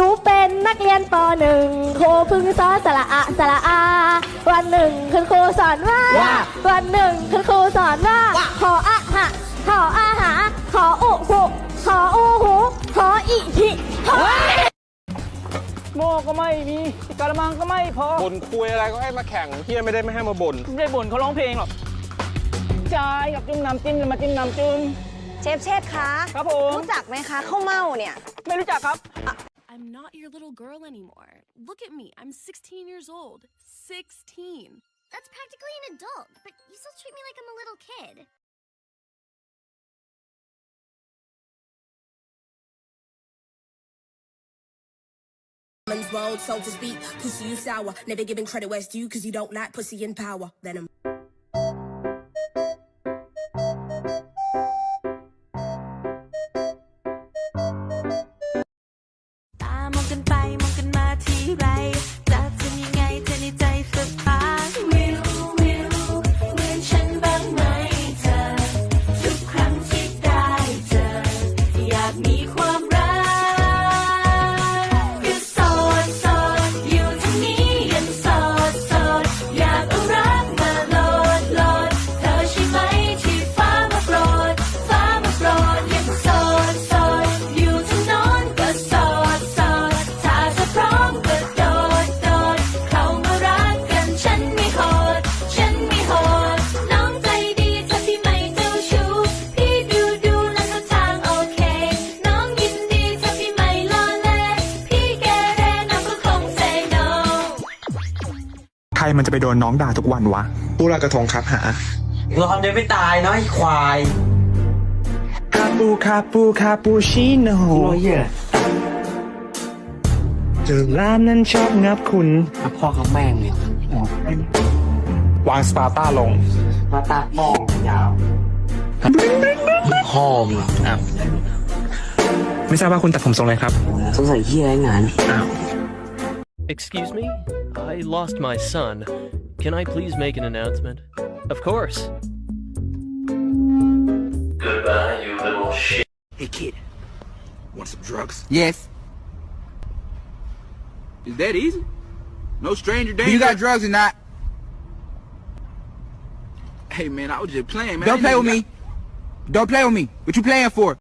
นูเป็นนักเรียนปหนึ่งครูเพึ่งสอนสระอะสระอา วันหนึ่งคุณครูสอนว่าวันหนึ่งคุณครูสอนว่า ขออะหะขออาหา ขออุหุขออูหูขออิหิขอโม่ก็ไม่มีกระมังก็ไม่พอบ่นคุยอะไรก็ให้มาแข่งเฮียไม่ได้ไม่ให้มาบ่นไม่ได้บ่นเขาร้องเพลงหรอกจ่ายกับจุ่มน้ำจิ้มมาจิ้มน้ำจุ่มเชฟเชษคะครับผม รู้จักไหมคะข้าวเม่าเนี่ย ไม่รู้จักครับ I'm not your little girl anymore. Look at me. I'm 16 years old. 16. That's practically an adult, but you still treat me like I'm a little kid. Man's world, so to speak. Pussy, you sour. Never giving credit where it's due, cause you don't like pussy in power. Venom. มองกันไปมองกันมาทีไร ครมันจะไปโดนน้องด่าทุกวันวะผู้ลอยกระทงครับหารอนยังไม่ตายเนาะไอ้ควายคาปูคาปูคาปูชิโน่โอ้ยเหี้ยเจอร้านนั้นชอบงับคุณอะพ่อกับแม่งเนี่ยวางสปาร์ต้าลงมาตาพ่องยาวพ่อมึงอะไม่ทราบว่าคุณตัดผมทรงอะไรครับสงสัยเฮียไอ้งาน Excuse me? I lost my son. Can I please make an announcement? Of course. Goodbye, you little shit. Hey kid, want some drugs? Yes. Is that easy? No stranger Do danger. you got drugs or not? Hey man, I was just playing, man. I Don't play with even me. Don't play with me. What you playing for?